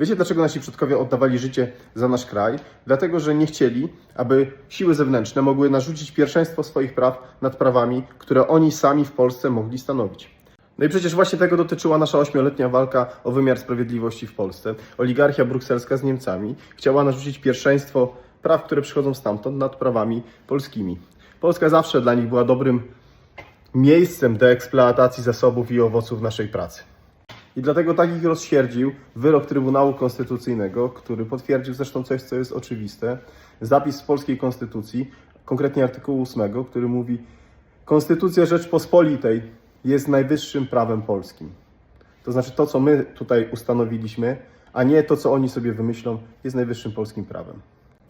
Wiecie, dlaczego nasi przodkowie oddawali życie za nasz kraj? Dlatego, że nie chcieli, aby siły zewnętrzne mogły narzucić pierwszeństwo swoich praw nad prawami, które oni sami w Polsce mogli stanowić. No i przecież właśnie tego dotyczyła nasza ośmioletnia walka o wymiar sprawiedliwości w Polsce. Oligarchia brukselska z Niemcami chciała narzucić pierwszeństwo praw, które przychodzą stamtąd, nad prawami polskimi. Polska zawsze dla nich była dobrym miejscem do eksploatacji zasobów i owoców naszej pracy. I dlatego tak ich rozsierdził wyrok Trybunału Konstytucyjnego, który potwierdził zresztą coś, co jest oczywiste. Zapis z polskiej konstytucji, konkretnie artykułu 8, który mówi: Konstytucja Rzeczpospolitej jest najwyższym prawem polskim. To znaczy to, co my tutaj ustanowiliśmy, a nie to, co oni sobie wymyślą, jest najwyższym polskim prawem.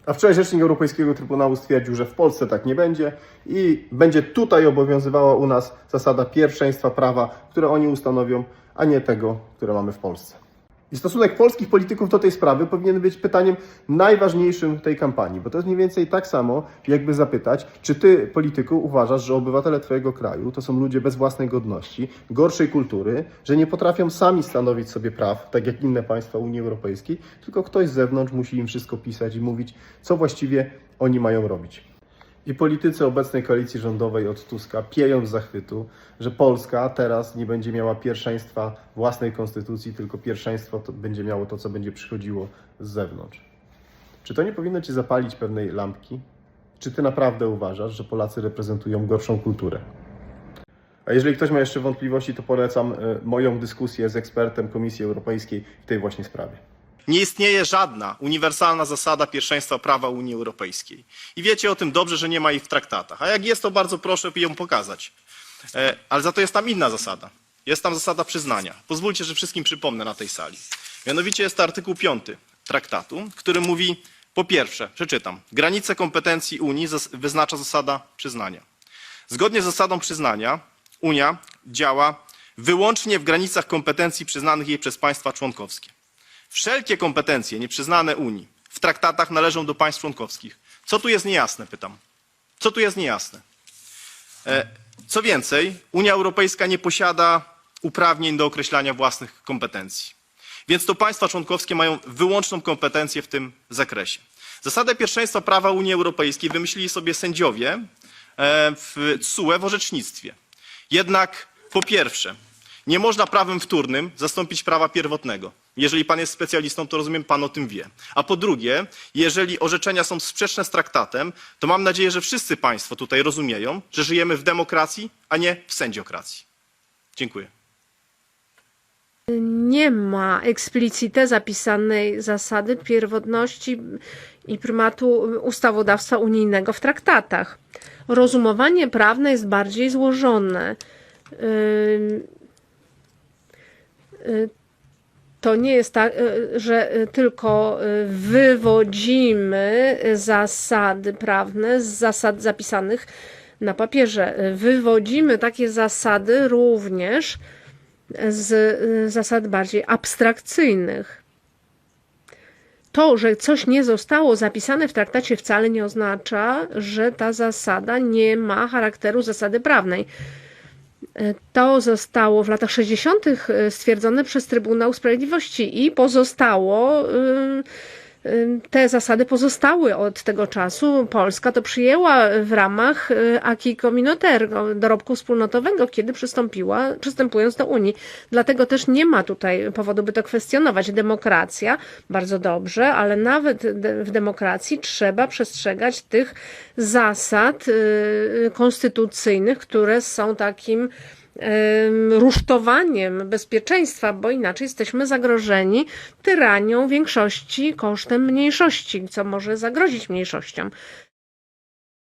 A wczoraj Rzecznik Europejskiego Trybunału stwierdził, że w Polsce tak nie będzie i będzie tutaj obowiązywała u nas zasada pierwszeństwa prawa, które oni ustanowią, a nie tego, które mamy w Polsce. I stosunek polskich polityków do tej sprawy powinien być pytaniem najważniejszym tej kampanii, bo to jest mniej więcej tak samo, jakby zapytać, czy ty, polityku, uważasz, że obywatele twojego kraju to są ludzie bez własnej godności, gorszej kultury, że nie potrafią sami stanowić sobie praw, tak jak inne państwa Unii Europejskiej, tylko ktoś z zewnątrz musi im wszystko pisać i mówić, co właściwie oni mają robić. I politycy obecnej koalicji rządowej od Tuska pieją z zachwytu, że Polska teraz nie będzie miała pierwszeństwa własnej konstytucji, tylko pierwszeństwo będzie miało to, co będzie przychodziło z zewnątrz. Czy to nie powinno ci zapalić pewnej lampki? Czy ty naprawdę uważasz, że Polacy reprezentują gorszą kulturę? A jeżeli ktoś ma jeszcze wątpliwości, to polecam e, moją dyskusję z ekspertem Komisji Europejskiej w tej właśnie sprawie. Nie istnieje żadna uniwersalna zasada pierwszeństwa prawa Unii Europejskiej. I wiecie o tym dobrze, że nie ma jej w traktatach. A jak jest, to bardzo proszę ją pokazać. E, ale za to jest tam inna zasada. Jest tam zasada przyznania. Pozwólcie, że wszystkim przypomnę na tej sali. Mianowicie jest to artykuł 5 traktatu, który mówi, po pierwsze, przeczytam, granice kompetencji Unii wyznacza zasada przyznania. Zgodnie z zasadą przyznania Unia działa wyłącznie w granicach kompetencji przyznanych jej przez państwa członkowskie. Wszelkie kompetencje nieprzyznane Unii w traktatach należą do państw członkowskich. Co tu jest niejasne, pytam. Co tu jest niejasne? E, Co więcej, Unia Europejska nie posiada uprawnień do określania własnych kompetencji. Więc to państwa członkowskie mają wyłączną kompetencję w tym zakresie. Zasadę pierwszeństwa prawa Unii Europejskiej wymyślili sobie sędziowie e, w TSUE w orzecznictwie. Jednak po pierwsze, nie można prawem wtórnym zastąpić prawa pierwotnego. Jeżeli pan jest specjalistą, to rozumiem, pan o tym wie. A po drugie, jeżeli orzeczenia są sprzeczne z traktatem, to mam nadzieję, że wszyscy państwo tutaj rozumieją, że żyjemy w demokracji, a nie w sędziokracji. Dziękuję. Nie ma eksplicite zapisanej zasady pierwotności i prymatu ustawodawstwa unijnego w traktatach. Rozumowanie prawne jest bardziej złożone. Ym, y, To nie jest tak, y, że y, tylko y, wywodzimy zasady prawne z zasad zapisanych na papierze. Y, Wywodzimy takie zasady również z y, zasad bardziej abstrakcyjnych. To, że coś nie zostało zapisane w traktacie, wcale nie oznacza, że ta zasada nie ma charakteru zasady prawnej. Y, To zostało w latach 60. stwierdzone przez Trybunał Sprawiedliwości i pozostało. Te zasady pozostały od tego czasu. Polska to przyjęła w ramach y, acquis communautaire, dorobku wspólnotowego, kiedy przystąpiła, przystępując do Unii. Dlatego też nie ma tutaj powodu, by to kwestionować. Demokracja, bardzo dobrze, ale nawet w demokracji trzeba przestrzegać tych zasad y, konstytucyjnych, które są takim rusztowaniem bezpieczeństwa, bo inaczej jesteśmy zagrożeni tyranią większości kosztem mniejszości, co może zagrozić mniejszościom.